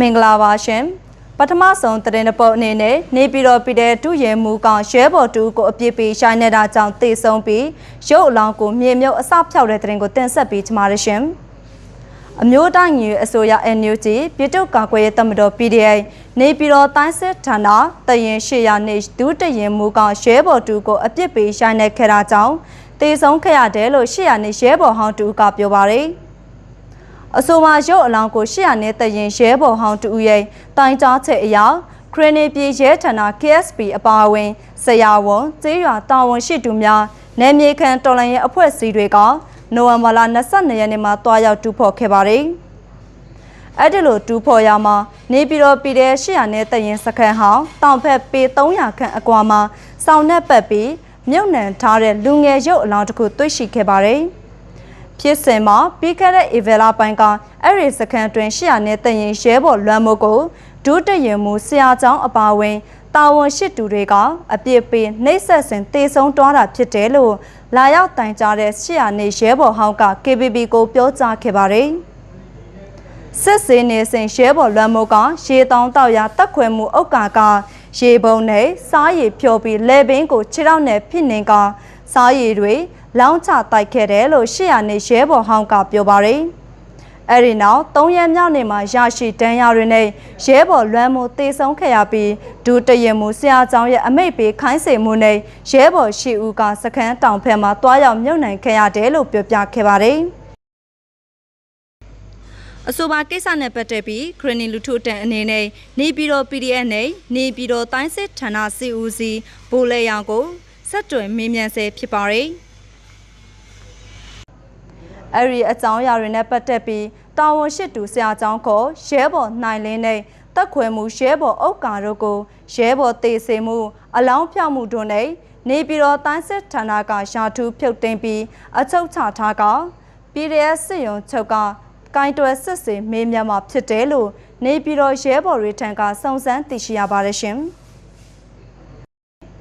မင်္ဂလာပါရှင်ပထမဆုံးသတင်းတစ်ပုတ်အနေနဲ့နေပြည်တော်ပြည်တဲ့ဒုရဲမူကောင်ရဲဘော်တူကိုအပြစ်ပေးရှိုင်းနေတာကြောင့်တေဆုံးပြီးရုပ်အလောင်းကိုမြေမြုပ်အစဖျောက်တဲ့သတင်းကိုတင်ဆက်ပေးချမှာရရှင်အမျိုးတိုင်းညီအစိုးရ NUG ပြည်တုကာကွယ်ရေးတမတော် PDA နေပြည်တော်တိုင်းစစ်ဌာနတရင်800နေဒုတရင်မူကောင်ရဲဘော်တူကိုအပြစ်ပေးရှိုင်းနေခဲ့တာကြောင့်တေဆုံးခဲ့ရတယ်လို့800နေရဲဘော်ဟောင်းတူကပြောပါတယ် အဆိုပါရုပ်အလောင်းကို800နဲ့တရင်ရဲဘော်ဟောင်းတူရဲ့တိုင်ကြားချက်အရခရနေပြည်ရဲဌာန KSP အပါအဝင်ဆရာဝန်ကျေးရွာတာဝန်ရှိသူများနယ်မြေခံတော်လှန်ရေးအဖွဲ့အစည်းတွေကနိုဝင်ဘာလ22ရက်နေ့မှာတွားရောက်တူဖော်ခဲ့ပါတယ်။အဲ့ဒီလိုတူဖော်ရမှာနေပြည်တော်ပြည်တဲ့800နဲ့တရင်စခန်းဟောင်းတောင်ဖက်ပေ300ခန့်အကွာမှာစောင်းနှက်ပတ်ပြီးမြုပ်နှံထားတဲ့လူငယ်ရုပ်အလောင်းတစ်ခုတွေ့ရှိခဲ့ပါတယ်။ ဖြစ်စဉ်မှာပြီးခဲ့တဲ့ Evela ပိုင်းကအဲ့ဒီစခန်းတွင်800နဲ့တရင်ရဲဘော်လွမ်းမိုးကိုဒုတရင်မူဆရာကျောင်းအပါဝင်တာဝန်ရှိသူတွေကအပြစ်ပေးနှိပ်စက်စဉ်တေဆုံးတွားတာဖြစ်တယ်လို့လာရောက်တိုင်ကြားတဲ့800နေရဲဘော်ဟောင်းက KBB ကိုပြောကြားခဲ့ပါတယ်စစ်စင်းနေစဉ်ရဲဘော်လွမ်းမိုးကရေတောင်းတောက်ရတက်ခွဲမှုအုတ်ကာကရေပုံနဲ့စားရည်ဖြောပြီးလေပင်ကိုခြေထောက်နဲ့ဖိနှင်ကစားရည်တွေ လောင်းချတိုက်ခဲ့တယ်လို့800နေရဲဘော်ဟောင်းကပြောပါတယ်။အဲ့ဒီနောက်၃ရက်မြောက်နေ့မှာရရှိဒဏ်ရာတွေနဲ့ရဲဘော်လွမ်းမိုးတေဆုံးခဲ့ရပြီးဒူတရင်မူဆရာကျောင်းရဲ့အမိတ်ပေးခိုင်းစေမှုနဲ့ရဲဘော်ရှိဦးကစခန်းတောင်ဖက်မှာတွားရောက်မြုပ်နှံခဲ့ရတယ်လို့ပြောပြခဲ့ပါတယ်။အဆိုပါကိစ္စနဲ့ပတ်သက်ပြီးခရနီလူထုတန်အနေနဲ့နေပြည်တော် PDF နဲ့နေပြည်တော်တိုင်းစစ်ဌာနစီဦးစီဘိုးလဲရောင်ကိုဆက်တွယ်မေးမြန်းဆဲဖြစ်ပါတယ်။ အဲ့ဒီအကြောင်းအရာတွေနဲ့ပတ်သက်ပြီးတာဝန်ရှိသူဆရာကျောင်းခေါ်ရဲဘော်နိုင်လင်းနဲ့တက်ခွဲမှုရဲဘော်အုတ်ကာတို့ကိုရဲဘော်တေစေမှု အလောင်းဖြောက်မှုတို့နဲ့နေပြည်တော်တိုင်းစစ်ဌာနကရှာထူးဖြုတ်သိမ်းပြီးအချုပ်ချထားက PDF စစ်ရုံချုပ်ကကိုင်းတွယ်စစ်စေမေးမြန်းမှာဖြစ်တယ်လို့နေပြည်တော်ရဲဘော်တွေထံကစုံစမ်းသိရှိရပါတယ်ရှင်။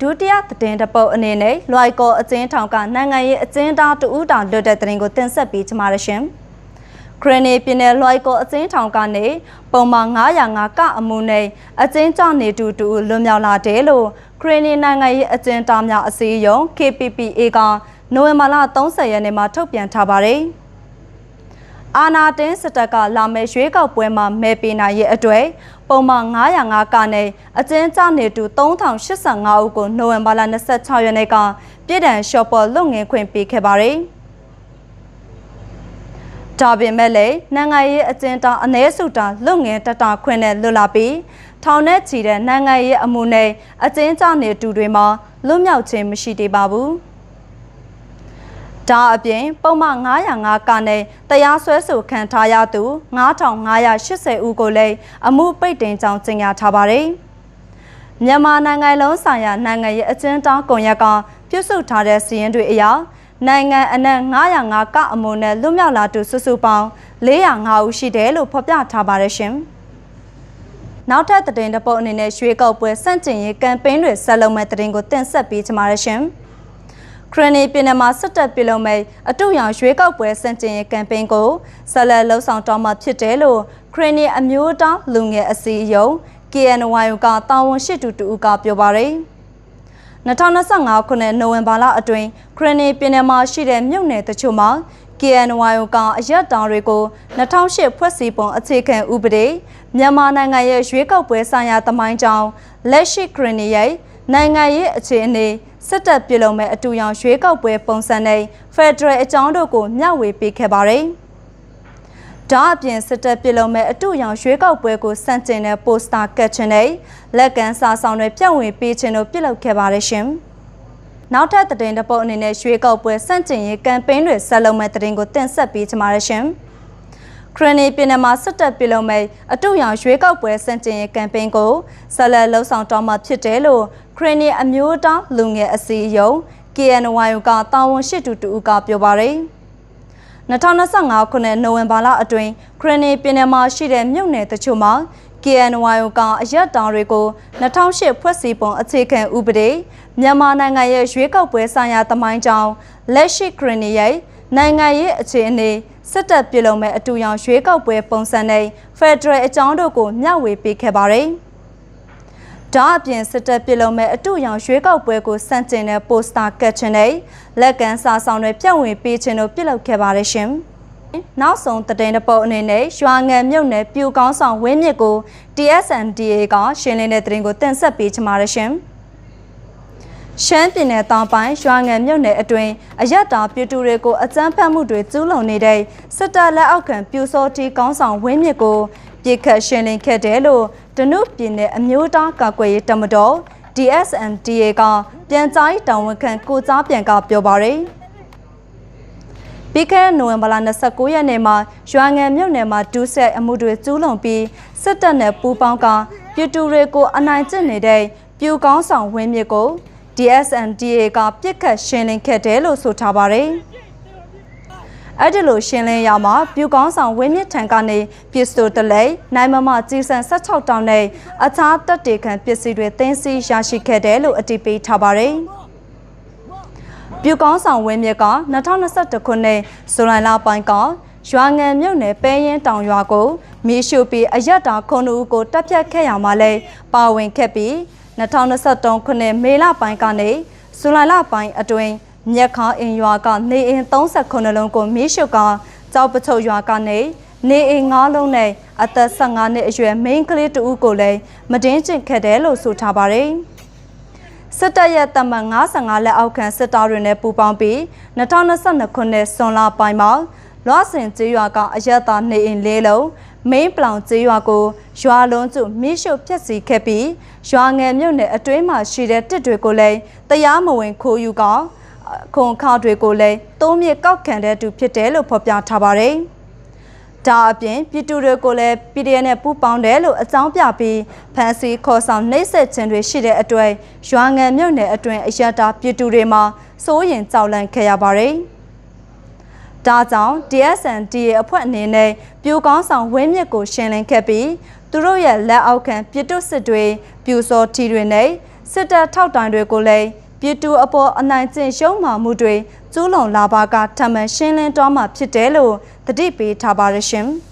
ဒုတိယသတင်းတပုတ်အနေနဲ့လွိုက်ကောအကျဉ်းထောင်ကနိုင်ငံရေးအကျဉ်းသားတဦးတောင်လွတ်တဲ့သတင်းကိုတင်ဆက်ပေးချမှာရရှင်။ခရနေပြည်နယ်လွိုက်ကောအကျဉ်းထောင်ကနေပုံမှန်905ကအမှုနဲ့အကျဉ်းကျနေတူတူလွတ်မြောက်လာတယ်လို့ခရနေနိုင်ငံရေးအကျဉ်းသားများအစည်းအရုံး KPPA ကနိုဝင်ဘာလ30ရက်နေ့မှာထုတ်ပြန်ထားပါတယ်။ အာနာတင်းစတက်ကလာမယ့်ရွေးကောက်ပွဲမှာမဲပေးနိုင်ရဲ့အတွက်ပုံမှန်905ကနဲ့အကျဉ်းကျနေသူ3085ဦးကိုနိုဝင်ဘာလ26ရက်နေ့ကပြည်ထောင်ရှော့ပေါ်လွတ်ငင်းခွင့်ပေးခဲ့ပါတယ်။ဒါပေမဲ့လည်းနိုင်ငံရေးအကျဉ်းသားအ ਨੇ စုတာလွတ်ငင်းတတာခွင့်နဲ့လွတ်လာပြီးထောင်နဲ့ချီတဲ့နိုင်ငံရေးအမှုနဲ့အကျဉ်းကျနေသူတွေမှာလွတ်မြောက်ခြင်းမရှိသေးပါဘူး။ ဒါအပြင်ပုံမှန်905ကနဲ့တရားစွဲဆိုခံထားရသူ9580ဦးကိုလည်းအမှုပိတ်တင်ကြောင်းကြေညာထားပါတယ်။မြန်မာနိုင်ငံလုံးဆိုင်ရာနိုင်ငံရေးအကျဉ်းတောင်းကွန်ရက်ကပြုစုထားတဲ့စီးရင်တွေအရနိုင်ငံအနှံ့905ကအမုံနဲ့လွတ်မြောက်လာသူစုစုပေါင်း405ဦးရှိတယ်လို့ဖော်ပြထားပါတယ်ရှင်။နောက်ထပ်သတင်းတစ်ပုတ်အနေနဲ့ရွှေကောက်ပွဲစန့်ကျင်ရေးကမ်ပိန်းတွေဆက်လုပ်မဲ့သတင်းကိုတင်ဆက်ပေးချင်ပါတယ်ရှင်။ ခရနီပြည်နယ်မှာစစ်တပ်ပြည်လုံးမဲ့အတူရောင်ရွေးကောက်ပွဲစင်တင်ရေးကမ်ပိန်းကိုဆက်လက်လှုပ်ဆောင်တော့မှာဖြစ်တယ်လို့ခရနီအမျိုးသားလူငယ်အစည်းအရုံး KNY ကတာဝန်ရှိသူတူကပြောပါရယ်2025ခုနှစ်နိုဝင်ဘာလအတွင်းခရနီပြည်နယ်မှာရှိတဲ့မြို့နယ်တချို့မှာ KNY ကအရက်တောင်တွေကို2008ဖွဲ့စည်းပုံအခြေခံဥပဒေမြန်မာနိုင်ငံရဲ့ရွေးကောက်ပွဲဆိုင်ရာတမိုင်းကြောင်းလက်ရှိခရနီရဲ့နိုင်ငံရေးအခြေအနေ စစ်တပ်ပြည်လုံးမဲ့အတူရောင်ရွေးကောက်ပွဲပုံစံနဲ့ဖက်ဒရယ်အကြောင်းတို့ကိုမျှဝေပေးခဲ့ပါတယ်။ဒါအပြင်စစ်တပ်ပြည်လုံးမဲ့အတူရောင်ရွေးကောက်ပွဲကိုစန့်ကျင်တဲ့ပိုစတာကတ်ချင်နဲ့လက်ကန်စာဆောင်တွေပြန့်ဝေပေးခြင်းတို့ပြုလုပ်ခဲ့ပါတယ်ရှင်။နောက်ထပ်သတင်းတစ်ပုဒ်အနေနဲ့ရွေးကောက်ပွဲစန့်ကျင်ရေးကမ်ပိန်းတွေဆက်လုပ်မဲ့သတင်းကိုတင်ဆက်ပေးချင်ပါတယ်ရှင်။ ခရနီပြည်နယ်မှာစစ်တပ်ပြည်လုံးမဲ့အတူရောင်ရွေးကောက်ပွဲစန့်ကျင်ရေးကမ်ပိန်းကိုဆက်လက်လှုပ်ဆောင်တော့မှာဖြစ်တယ်လို့ခရနီအမျိုးသားလူငယ်အစည်းအရုံး KNY ကတာဝန်ရှိသူတူကပြောပါရယ်2025ခုနှစ်နိုဝင်ဘာလအတွင်းခရနီပြည်နယ်မှာရှိတဲ့မြို့နယ်တချို့မှာ KNY ကအရက်တောင်တွေကို2008ဖွဲ့စည်းပုံအခြေခံဥပဒေမြန်မာနိုင်ငံရဲ့ရွေးကောက်ပွဲဆိုင်ရာတမိုင်းကြောင်းလက်ရှိခရနီရဲ့နိုင်ငံရေးအခြေအနေ စစ်တပ်ပြည်လုံးမဲ့အတူရောင်ရွေးကောက်ပွဲပုံစံနဲ့ဖက်ဒရယ်အကြောင်းတို့ကိုမျှဝေပေးခဲ့ပါတယ်။ဒါအပြင်စစ်တပ်ပြည်လုံးမဲ့အတူရောင်ရွေးကောက်ပွဲကိုစန့်ကျင်တဲ့ပိုစတာကတ်ချင်နဲ့လက်ကမ်းစာဆောင်တွေပြန့်ဝေပေးခြင်းတို့ပြုလုပ်ခဲ့ပါတယ်ရှင်။နောက်ဆုံးတည်တဲ့ပုတ်အနေနဲ့ရွာငံမြုပ်နယ်ပြူကောင်းဆောင်ဝင်းမြစ်ကို TSNDA ကရှင်းလင်းတဲ့သတင်းကိုတင်ဆက်ပေးချင်ပါတယ်ရှင်။ ရှမ်းပြည်နယ်တောင်ပိုင်းရွာငံမြို့နယ်အတွင်းအယက်တာပြည်သူတွေကိုအကြမ်းဖက်မှုတွေကျူးလွန်နေတဲ့စစ်တပ်လက်အောက်ခံပြူစောတီကောင်းဆောင်ဝင်းမြစ်ကိုပြစ်ခတ်ရှင်းလင်းခဲ့တယ်လို့ဒနုပြည်နယ်အမျိုးသားကာကွယ်ရေးတမတော် DSNDA ကပြန်ကြားရေးတာဝန်ခံကိုကြားပြန်ကပြောပါရယ်ပြီးခဲ့တဲ့နိုဝင်ဘာလ29ရက်နေ့မှာရွာငံမြို့နယ်မှာဒူးဆက်အမှုတွေကျူးလွန်ပြီးစစ်တပ်နဲ့ပူးပေါင်းကပြည်သူတွေကိုအနိုင်ကျင့်နေတဲ့ပြူကောင်းဆောင်ဝင်းမြစ်ကို DSNDA ကပြစ်ခတ်ရှင်းလင်းခဲ့တယ်လို့ဆိုထားပါတယ်။အဲ့ဒီလိုရှင်းလင်းရမှာပြူကောင်းဆောင်ဝင်းမြစ်ထံကနေပစ္စတိုတလဲနိုင်မမကြီးစံ16တောင်နဲ့အခြားတပ်တေခံပစ္စည်းတွေတင်းစီရရှိခဲ့တယ်လို့အတည်ပြုထားပါတယ်။ပြူကောင်းဆောင်ဝင်းမြစ်က2021ခုနှစ်ဇူလိုင်လပိုင်းကရွာငံမြို့နယ်ပဲရင်တောင်ရွာကိုမီးရှို့ပြီးအယက်တာခွန်ဦးကိုတပ်ဖြတ်ခဲ့ရမှာလဲပါဝင်ခဲ့ပြီး 2023ခုနှစ်မေလပိုင်းကနေဇူလိုင်လပိုင်းအတွင်းမြက်ခါအင်ရွာကနေအင်38လုံးကိုမီးရှို့ကကြောက်ပချုပ်ရွာကနေနေအိမ်9လုံးနဲ့အသက်15နှစ်အရွယ်မိန်းကလေးတဦးကိုလည်းမတင်းကျင့်ခဲ့တယ်လို့ဆိုထားပါတယ်။စစ်တပ်ရဲ့တမန်55လက်အောက်ခံစစ်သားတွေနဲ့ပူးပေါင်းပြီး2022ခုနှစ်ဇွန်လပိုင်းမှာလွှတ်စင်ကျေးရွာကအရက်သားနေအိမ်လေးလုံး မင်းပလောင်ကျေးရွာကိုရွာလုံးကျမိရှုဖျက်ဆီးခဲ့ပြီးရွာငယ်မြို့နယ်အတွင်းမှာရှိတဲ့တစ်တွေကိုလည်းတရားမဝင်ခိုးယူကခွန်ခါတွေကိုလည်းသုံးမြစ်ကောက်ခံတဲ့သူဖြစ်တယ်လို့ဖော်ပြထားပါတယ်။ဒါအပြင်ပြည်သူတွေကိုလည်း PDF နဲ့ပူးပေါင်းတယ်လို့အကြောင်းပြပြီးဖန်စီခေါ်ဆောင်နှိပ်စက်ခြင်းတွေရှိတဲ့အတွက်ရွာငံမြို့နယ်အတွင်းအရတာပြည်သူတွေမှာစိုးရင်ကြောက်လန့်ခဲ့ရပါတယ်။ ဒါကြောင့် DSNDA အဖွဲ့အနေနဲ့ပြူကောင်းဆောင်ဝင်းမြစ်ကိုရှင်းလင်းခဲ့ပြီးသူတို့ရဲ့လက်အောက်ခံပြည်သူစစ်တွေပြူစောထီတွေနဲ့စစ်တပ်ထောက်တိုင်တွေကိုလည်းပြည်သူအပေါ်အနိုင်ကျင့်ရှုံးမှမှုတွေကျူးလွန်လာပါကထပ်မံရှင်းလင်းတော့မှဖြစ်တယ်လို့တတိပေးထားပါရရှင်။